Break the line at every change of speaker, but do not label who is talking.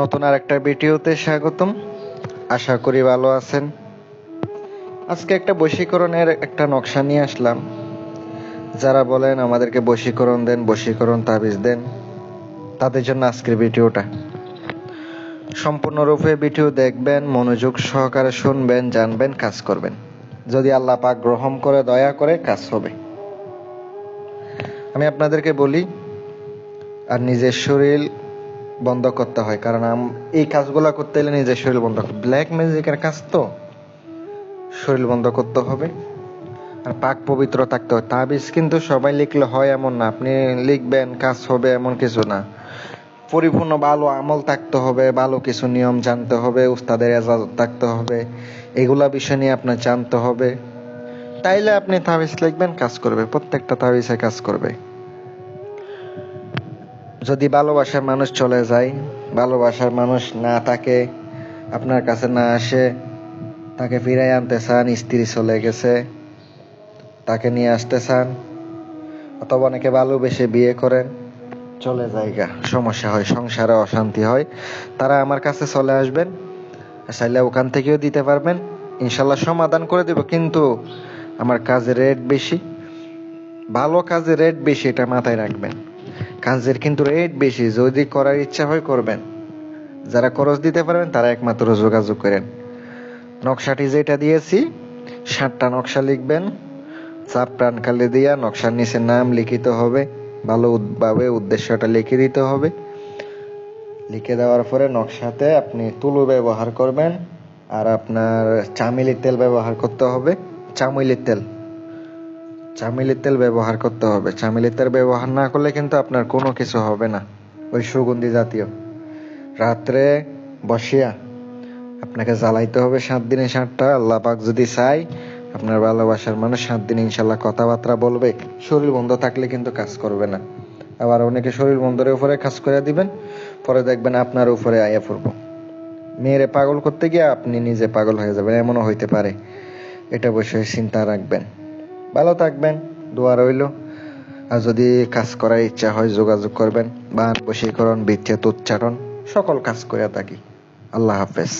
নতুন আর একটা ভিডিওতে স্বাগতম। আশা করি ভালো আছেন। আজকে একটা বশীকরণের একটা নকশা নিয়ে আসলাম। যারা বলেন আমাদেরকে বশীকরণ দেন, বশীকরণ তাবিজ দেন, তাদের জন্য আজকের ভিডিওটা। সম্পূর্ণরূপে ভিডিও দেখবেন, মনোযোগ সহকারে শুনবেন, জানবেন, কাজ করবেন। যদি আল্লাহ পাক গ্রহণ করে, দয়া করে কাজ হবে। আমি আপনাদেরকে বলি, আর নিজের শরীর বন্ধ করতে হয়, কারণ এই কাজগুলো করতে হলে নিজের শরীর বন্ধ ব্ল্যাক ম্যাজিকের কাজ তো, শরীর বন্ধ করতে হবে। আর পাক পবিত্র থাকতে হয় তাবিজ কিন্তু সবাই লিখলে হয় এমন না, আপনি লিখবেন, কাজ হবে এমন কিছু না। পরিপূর্ণ ভালো আমল থাকতে হবে, ভালো কিছু নিয়ম জানতে হবে, উস্তাদের এজাজত থাকতে হবে, এগুলা বিষয় নিয়ে আপনার জানতে হবে। তাইলে আপনি তাবিজ লিখবেন, কাজ করবে, প্রত্যেকটা তাবিজে কাজ করবে। যদি ভালোবাসার মানুষ চলে যায়, ভালোবাসার মানুষ না থাকে, আপনার কাছে না আসে, তাকে ফিরাই আনতে চান, স্ত্রী চলে গেছে, তাকে নিয়ে আসতে চান, অথবা অনেকে ভালোবেসে বিয়ে করেন, চলে জায়গা সমস্যা হয়, সংসারে অশান্তি হয়, তারা আমার কাছে চলে আসবেন, চাইলে ওখান থেকেও দিতে পারবেন, ইনশাল্লাহ সমাধান করে দেব, কিন্তু আমার কাজের রেট বেশি, ভালো কাজের রেট বেশি এটা মাথায় রাখবেন। কাজের কিন্তু রেট বেশি, যদি করার ইচ্ছা হয় করবেন। যারা খরচ দিতে পারবেন, তারা একমাত্র যোগাযোগ করেন। নকশাটি যেটা দিয়েছি, সাতটা নকশা লিখবেন। চাপ প্রাণ কালে দিয়া নকশার নিচে নাম লিখিত হবে ভালো উদ- ভাবে উদ্দেশ্যটা লিখে দিতে হবে। লিখে দেওয়ার পরে নকশাতে আপনি তুলো ব্যবহার করবেন, আর আপনার চামেলির তেল ব্যবহার করতে হবে চামেলির তেল। চামেলির তেল ব্যবহার করতে হবে। চামেলির তেল ব্যবহার না করলে কিন্তু আপনার কোনো কিছু হবে না। ওই সুগন্ধি জাতীয়। রাত্রে বসিয়া আপনাকে জ্বালাইতে হবে সাত দিনে সাতটা। আল্লাহ পাক যদি চাই আপনার ভালোবাসার মানুষ সাত দিনে ইনশাল্লাহ কথাবার্তা বলবে। শরীর বন্ধ থাকলে কিন্তু কাজ করবে না। আবার অনেকে শরীর বন্ধের উপরে কাজ করে দিবেন, পরে দেখবেন আপনার উপরে আয়া পড়ব। মেয়েরে পাগল করতে গিয়ে আপনি নিজে পাগল হয়ে যাবেন, এমনও হইতে পারে। এটা বিষয়ে চিন্তা রাখবেন। ভালো থাকবেন, দোয়া রইল। আর যদি কাজ করার ইচ্ছা হয়, যোগাযোগ করবেন। বান বশীকরণ বিচ্ছেদ উচ্চারণ সকল কাজ করে থাকি। আল্লাহ হাফেজ।